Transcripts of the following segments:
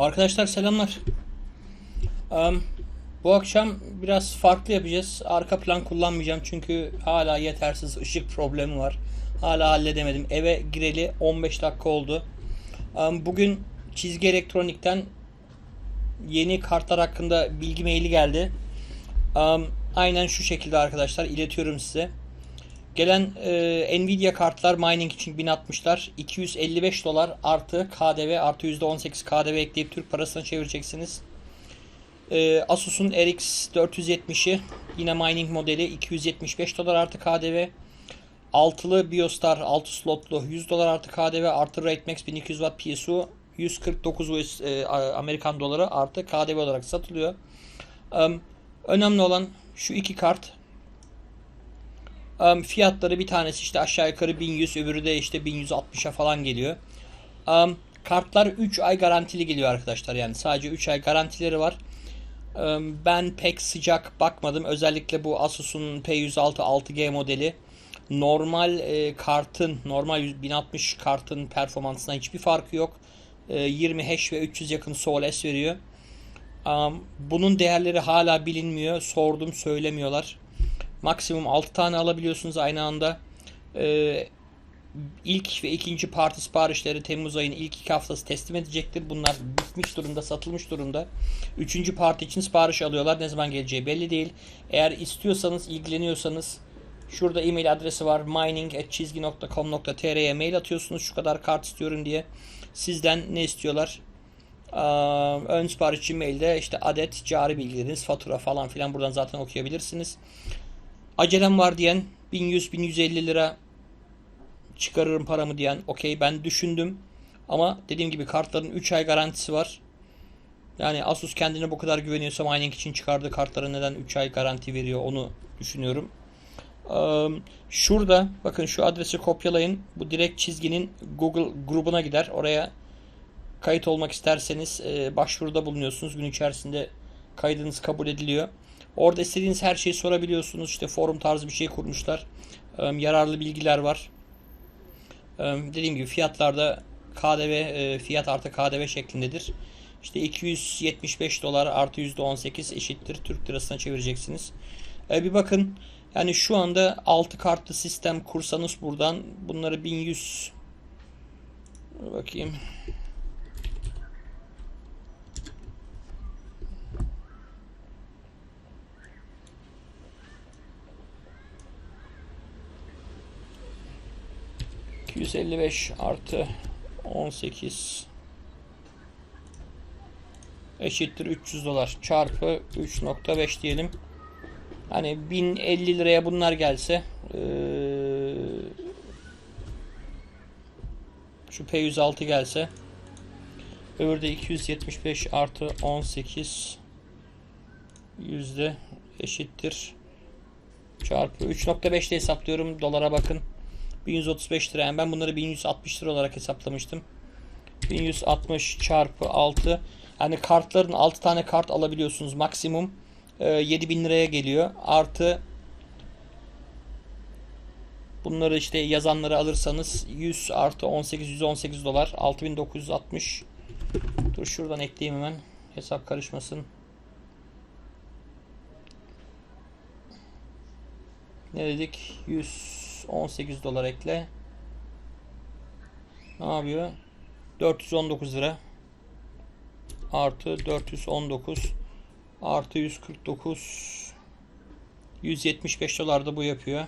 Arkadaşlar selamlar. Em, bu akşam biraz farklı yapacağız. Arka plan kullanmayacağım çünkü hala yetersiz ışık problemi var. Hala halledemedim. Eve gireli 15 dakika oldu. Em, bugün çizgi elektronikten yeni kartlar hakkında bilgi maili geldi. Em, aynen şu şekilde arkadaşlar iletiyorum size. Gelen e, Nvidia kartlar mining için 1060'lar 255 dolar artı KDV artı %18 KDV ekleyip Türk parasına çevireceksiniz. E, Asus'un RX 470'i yine mining modeli 275 dolar artı KDV. Altılı Biostar 6 slotlu 100 dolar artı KDV artı Rate Max 1200 Watt PSU 149 US e, Amerikan doları artı KDV olarak satılıyor. Em, önemli olan şu iki kart Um, fiyatları bir tanesi işte aşağı yukarı 1100 öbürü de işte 1160'a falan geliyor. Um, kartlar 3 ay garantili geliyor arkadaşlar yani sadece 3 ay garantileri var. Um, ben pek sıcak bakmadım özellikle bu Asus'un P106 6G modeli normal e, kartın normal 1060 kartın performansına hiçbir farkı yok. E, 20 hash ve 300 yakın SOLS veriyor. Um, bunun değerleri hala bilinmiyor. Sordum söylemiyorlar. Maksimum 6 tane alabiliyorsunuz aynı anda. Ee, ilk ve ikinci parti siparişleri Temmuz ayının ilk iki haftası teslim edecektir. Bunlar bitmiş durumda, satılmış durumda. Üçüncü parti için sipariş alıyorlar. Ne zaman geleceği belli değil. Eğer istiyorsanız, ilgileniyorsanız şurada e-mail adresi var. mining.çizgi.com.tr'ye mail atıyorsunuz. Şu kadar kart istiyorum diye. Sizden ne istiyorlar? ön sipariş için mailde işte adet, cari bilgileriniz, fatura falan filan buradan zaten okuyabilirsiniz. Acelem var diyen 1100-1150 lira çıkarırım paramı diyen okey ben düşündüm. Ama dediğim gibi kartların 3 ay garantisi var. Yani Asus kendine bu kadar güveniyorsa mining için çıkardığı kartlara neden 3 ay garanti veriyor onu düşünüyorum. Şurada bakın şu adresi kopyalayın. Bu direkt çizginin Google grubuna gider. Oraya kayıt olmak isterseniz başvuruda bulunuyorsunuz. Gün içerisinde kaydınız kabul ediliyor. Orada istediğiniz her şeyi sorabiliyorsunuz. İşte forum tarzı bir şey kurmuşlar. yararlı bilgiler var. dediğim gibi fiyatlarda KDV fiyat artı KDV şeklindedir. İşte 275 dolar artı %18 eşittir Türk lirasına çevireceksiniz. bir bakın yani şu anda 6 kartlı sistem kursanız buradan bunları 1100 bakayım 255 artı 18 eşittir 300 dolar çarpı 3.5 diyelim. Hani 1050 liraya bunlar gelse ee, şu P106 gelse öbürde 275 artı 18 yüzde eşittir çarpı 3.5 de hesaplıyorum dolara bakın 1135 lira. Yani ben bunları 1160 lira olarak hesaplamıştım. 1160 çarpı 6. Yani kartların 6 tane kart alabiliyorsunuz maksimum. E, 7000 liraya geliyor. Artı bunları işte yazanları alırsanız 100 artı 18 118 dolar 6960 dur şuradan ekleyeyim hemen hesap karışmasın ne dedik 100 18 dolar ekle. Ne yapıyor? 419 lira. Artı 419 artı 149 175 dolar da bu yapıyor.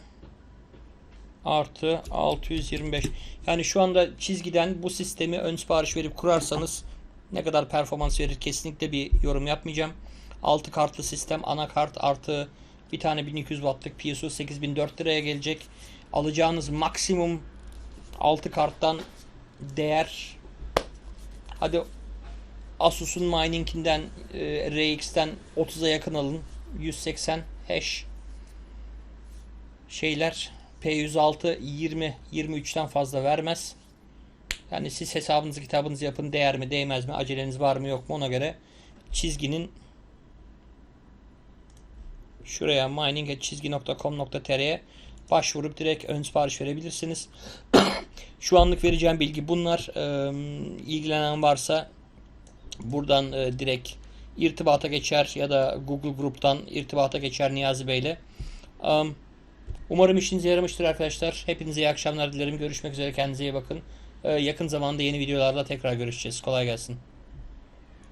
Artı 625. Yani şu anda çizgiden bu sistemi ön sipariş verip kurarsanız ne kadar performans verir kesinlikle bir yorum yapmayacağım. 6 kartlı sistem anakart artı bir tane 1200 wattlık PSU 8004 liraya gelecek alacağınız maksimum 6 karttan değer. Hadi Asus'un mining'inden e, RX'ten 30'a yakın alın. 180 hash. Şeyler P106 20 23'ten fazla vermez. Yani siz hesabınızı kitabınızı yapın. Değer mi değmez mi aceleniz var mı yok mu ona göre çizginin şuraya mining.çizgi.com.tr'ye başvurup direkt ön sipariş verebilirsiniz. Şu anlık vereceğim bilgi bunlar. Ee, ilgilenen varsa buradan e, direkt irtibata geçer ya da Google Grup'tan irtibata geçer Niyazi Bey'le. Um, umarım işinize yaramıştır arkadaşlar. Hepinize iyi akşamlar dilerim. Görüşmek üzere. Kendinize iyi bakın. Ee, yakın zamanda yeni videolarla tekrar görüşeceğiz. Kolay gelsin.